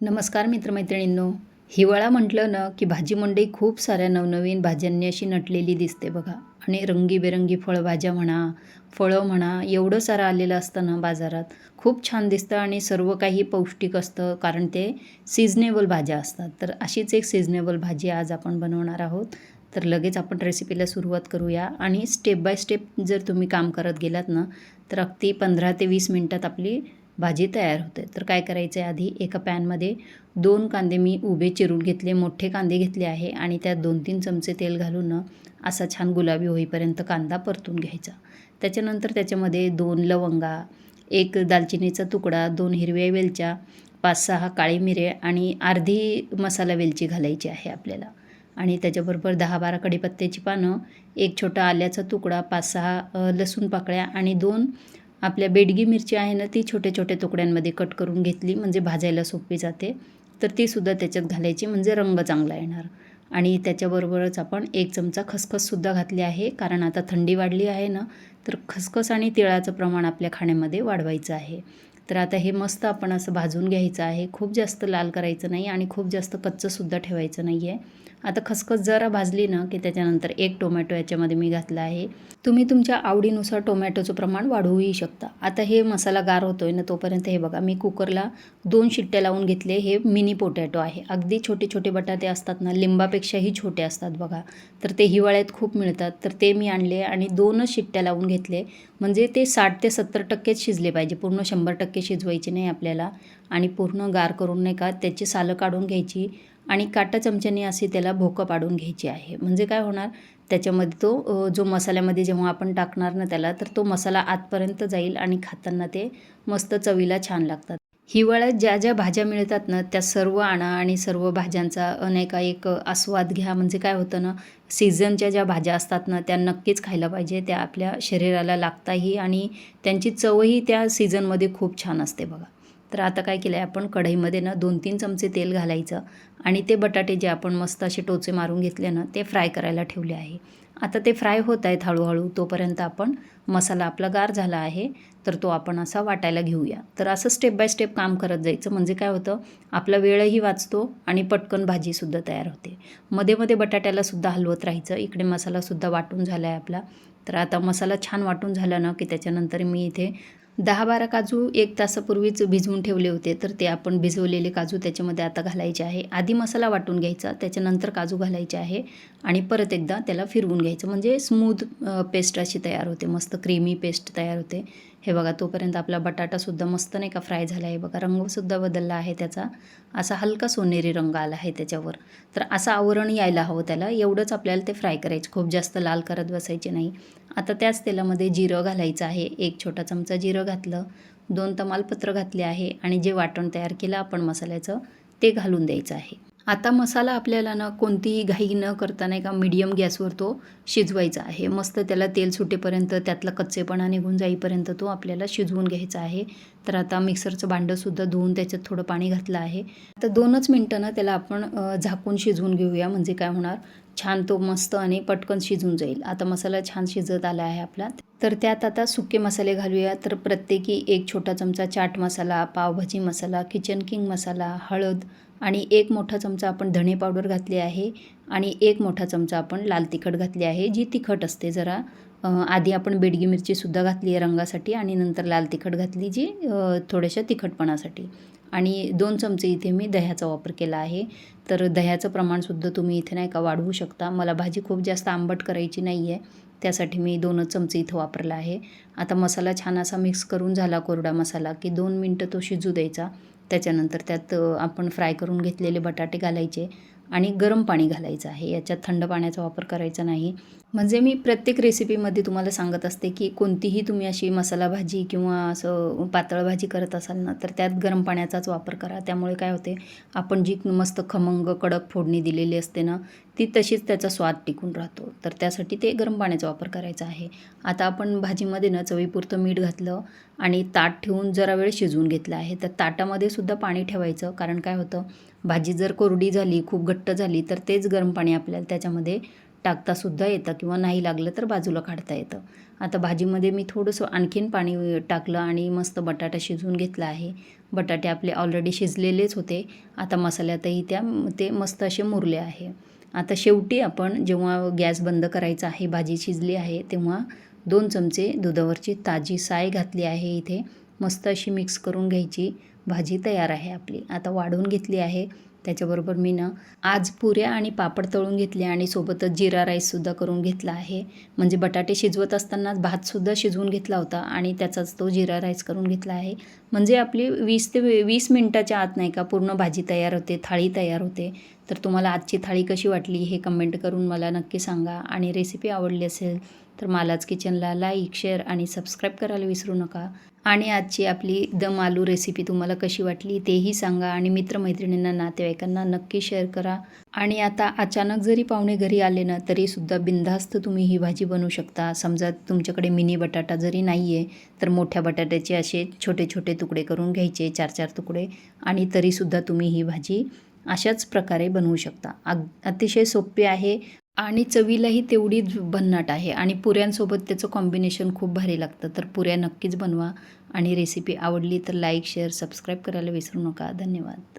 नमस्कार मित्रमैत्रिणींनो. हिवाळा म्हटलं ना की भाजी मंडई खूप साऱ्या नवनवीन भाज्यांनी अशी नटलेली दिसते बघा. आणि रंगीबेरंगी फळभाज्या म्हणा फळं म्हणा एवढं सारं आलेलं असतं ना बाजारात. खूप छान दिसतं आणि सर्व काही पौष्टिक असतं कारण ते सिजनेबल भाज्या असतात. तर अशीच एक सिजनेबल भाजी आज आपण बनवणार आहोत. तर लगेच आपण रेसिपीला सुरुवात करूया आणि स्टेप बाय स्टेप जर तुम्ही काम करत गेलात ना तर अगदी पंधरा ते वीस मिनटात आपली भाजी तयार होते. तर काय करायचं आहे आधी एका पॅनमध्ये दोन कांदे मी उभे चिरून घेतले मोठे कांदे घेतले आहे आणि त्यात दोन तीन चमचे तेल घालून ना असा छान गुलाबी होईपर्यंत कांदा परतून घ्यायचा. त्याच्यानंतर त्याच्यामध्ये दोन लवंगा एक दालचिनीचा तुकडा दोन हिरव्या वेलच्या पाच सहा काळी मिरे आणि अर्धी मसाला वेलची घालायची आहे आपल्याला. आणि त्याच्याबरोबर दहा बारा कढीपत्त्याची पानं एक छोटा आल्याचा तुकडा पाच सहा लसूण पाकळ्या आणि दोन आपल्या बेडगी मिरची आहे ना ती छोट्या छोट्या तुकड्यांमध्ये कट करून घेतली म्हणजे भाजायला सोपी जाते. तर तीसुद्धा त्याच्यात घालायची म्हणजे रंग चांगला येणार. आणि त्याच्याबरोबरच आपण एक चमचा खसखससुद्धा घातली आहे कारण आता थंडी वाढली आहे ना तर खसखस आणि तिळाचं प्रमाण आपल्या खाण्यामध्ये वाढवायचं आहे. तर आता हे मस्त आपण असं भाजून घ्यायचं आहे. खूप जास्त लाल करायचं नाही आणि खूप जास्त कच्चंसुद्धा ठेवायचं नाही आहे आता खसखस जरा भाजली ना की त्याच्यानंतर एक टोमॅटो याच्यामध्ये मी घातला आहे. तुम्ही तुमच्या आवडीनुसार टोमॅटोचं प्रमाण वाढवूही शकता. आता हे मसाला गार होतो आहे ना तोपर्यंत हे बघा मी कुकरला दोन शिट्ट्या लावून घेतले हे मिनी पोटॅटो आहे. अगदी छोटे छोटे बटाटे असतात ना लिंबापेक्षाही छोटे असतात बघा. तर ते हिवाळ्यात खूप मिळतात. तर ते मी आणले आणि दोनच शिट्ट्या लावून घेतले. म्हणजे ते साठ ते सत्तर टक्केच शिजले पाहिजे. पूर्ण शंभर टक्के शिजवायचे नाही आपल्याला. आणि पूर्ण गार करून नाही का त्याची सालं काढून घ्यायची. आणि काटा चमच्याने अशी त्याला भोकं पाडून घ्यायची आहे. म्हणजे काय होणार? त्याच्यामध्ये तो जो मसाल्यामध्ये जेव्हा आपण टाकणार ना त्याला तर तो मसाला आतपर्यंत जाईल आणि खाताना ते मस्त चवीला छान लागतात. हिवाळ्यात ज्या ज्या भाज्या मिळतात ना त्या सर्व आणा आणि सर्व भाज्यांचा अनेका नाही का एक आस्वाद घ्या. म्हणजे काय होतं ना सीझनच्या ज्या भाज्या असतात ना त्या नक्कीच खायला पाहिजे. त्या आपल्या शरीराला लागताही आणि त्यांची चवही त्या सीझनमध्ये खूप छान असते बघा. तर आता काय केलं आहे आपण कढईमध्ये ना दोन तीन चमचे तेल घालायचं आणि ते बटाटे जे आपण मस्त असे टोचे मारून घेतले ना ते फ्राय करायला ठेवले आहे. आता ते फ्राय होत आहेत हळूहळू तोपर्यंत आपण मसाला आपला गार झाला आहे तर तो आपण असा वाटायला घेऊया. तर असं स्टेप बाय स्टेप काम करत जायचं. म्हणजे काय होतं आपला वेळही वाचतो आणि पटकन भाजीसुद्धा तयार होते. मध्ये मध्ये बटाट्यालासुद्धा हलवत राहायचं. इकडे मसालासुद्धा वाटून झाला आहे आपला. तर आता मसाला छान वाटून झाला ना की त्याच्यानंतर मी इथे दहा बारा काजू एक तासापूर्वीच भिजवून ठेवले होते तर ते आपण भिजवलेले काजू त्याच्यामध्ये आता घालायचे आहे. आधी मसाला वाटून घ्यायचा त्याच्यानंतर काजू घालायचे आहे आणि परत एकदा त्याला फिरवून घ्यायचं. म्हणजे स्मूथ पेस्ट अशी तयार होते मस्त क्रीमी पेस्ट तयार होते. हे बघा तोपर्यंत आपला बटाटासुद्धा मस्त नाही का फ्राय झाला. आहे बघा रंगसुद्धा बदलला आहे त्याचा. असा हलका सोनेरी रंग आला आहे त्याच्यावर. तर असं आवरण यायला हवं त्याला. एवढंच आपल्याला ते फ्राय करायचं. खूप जास्त लाल करत बसायचे नाही. आता त्याच तेलामध्ये जिरं घालायचं आहे. एक छोटा चमचा जिरं घातलं. दोन तमालपत्र घातले आहे. आणि जे वाटण तयार केलं आपण मसाल्याचं ते घालून द्यायचं आहे. आता मसाला आपल्याला ना कोणतीही घाई न करता नाही का मीडियम गॅसवर तो शिजवायचा आहे. मस्त त्याला तेल सुटेपर्यंत त्यातला कच्चेपणा निघून जाईपर्यंत तो आपल्याला शिजवून घ्यायचा आहे. तर आता मिक्सरचं भांडंसुद्धा धुवून त्याच्यात थोडं पाणी घातलं आहे. तर दोनच मिनटं ना त्याला आपण झाकून शिजवून घेऊया. म्हणजे काय होणार? छान तो मस्त आणि पटकन शिजून जाईल. आता मसाला छान शिजत आला आहे आपला. तर त्यात आता सुके मसाले घालूया. तर प्रत्येकी एक छोटा चमचा चाट मसाला पावभाजी मसाला किचन किंग मसाला हळद आणि एक मोठा चमचा आपण धणे पावडर घातली आहे आणि एक मोठा चमचा आपण लाल तिखट घातली आहे जी तिखट असते जरा. आधी आपण बेडगी मिरचीसुद्धा घातली आहे रंगासाठी आणि नंतर लाल तिखट घातली जी थोड्याशा तिखटपणासाठी. आणि दोन चमचे इथे मी दह्याचा वापर केला आहे. तर दह्याचं प्रमाणसुद्धा तुम्ही इथे नाही का वाढवू शकता. मला भाजी खूप जास्त आंबट करायची नाही आहे त्यासाठी मी दोनच चमचे इथं वापरला आहे. आता मसाला छान असा मिक्स करून झाला कोरडा मसाला की दोन मिनटं तो शिजू द्यायचा. त्याच्यानंतर त्यात आपण फ्राय करून घेतलेले बटाटे घालायचे आणि गरम पाणी घालायचं आहे. याच्यात थंड पाण्याचा वापर करायचा नाही. म्हणजे मी प्रत्येक रेसिपीमध्ये तुम्हाला सांगत असते की कोणतीही तुम्ही अशी मसाला भाजी किंवा असं पातळ भाजी करत असाल ना तर त्यात गरम पाण्याचाच वापर करा. त्यामुळे काय होते आपण जी मस्त खमंग कडक फोडणी दिलेली असते ना ती तशीच त्याचा स्वाद टिकून राहतो. तर त्यासाठी ते गरम पाण्याचा वापर करायचा आहे. आता आपण भाजीमध्ये ना चवीपुरतं मीठ घातलं आणि ताट ठेवून जरा वेळ शिजवून घेतलं आहे. तर ताटामध्ये सुद्धा पाणी ठेवायचं. कारण काय होतं? भाजी जर कोरडी झाली खूप घट्ट झाली तर तेच गरम पाणी आपल्याला त्याच्यामध्ये टाकतासुद्धा येतं किंवा नाही लागलं तर बाजूला काढता येतं. आता भाजीमध्ये मी थोडंसं आणखीन पाणी टाकलं आणि मस्त बटाटा शिजवून घेतला आहे. बटाटे आपले ऑलरेडी शिजलेलेच होते. आता मसाल्यातही त्या ते मस्त असे मुरले आहे. आता शेवटी आपण जेव्हा गॅस बंद करायचा आहे भाजी शिजली आहे तेव्हा दोन चमचे दुधावरची ताजी साय घातली आहे इथे. मस्त अशी मिक्स करून घ्यायची. भाजी तयार आहे आपली. आता वाढवून घेतली आहे. त्याच्याबरोबर मी ना आज पुऱ्या आणि पापड तळून घेतले आणि सोबतच जिरा राईससुद्धा करून घेतला आहे. म्हणजे बटाटे शिजवत असतानाच भातसुद्धा शिजवून घेतला होता आणि त्याचाच तो जिरा राईस करून घेतला आहे. म्हणजे आपली वीस ते वीस मिनटाच्या आत नाही का पूर्ण भाजी तयार होते थाळी तयार होते. तर तुम्हाला आजची थाळी कशी वाटली हे कमेंट करून मला नक्की सांगा आणि रेसिपी आवडली असेल तर मालाच किचनला लाईक शेअर आणि सबस्क्राईब करायला विसरू नका. आणि आजची आपली दम आलू रेसिपी तुम्हाला कशी वाटली तेही सांगा आणि मित्रमैत्रिणींना नातेवाईकांना नक्की शेअर करा. आणि आता अचानक जरी पाहुणे घरी आले ना तरीसुद्धा बिनधास्त तुम्ही ही भाजी बनवू शकता. समजा तुमच्याकडे मिनी बटाटा जरी नाही आहे तर मोठ्या बटाट्याचे असे छोटे छोटे तुकडे करून घ्यायचे चार चार तुकडे. आणि तरीसुद्धा तुम्ही ही भाजी अशाच प्रकारे बनवू शकता. अग अतिशय सोपे आहे. आणि चवीलाही तेवढीच भन्नाट आहे. आणि पुऱ्यांसोबत त्याचं कॉम्बिनेशन खूप भारी लागतं. तर पुऱ्या नक्कीच बनवा. आणि रेसिपी आवडली तर लाईक शेअर सबस्क्राईब करायला विसरू नका. धन्यवाद.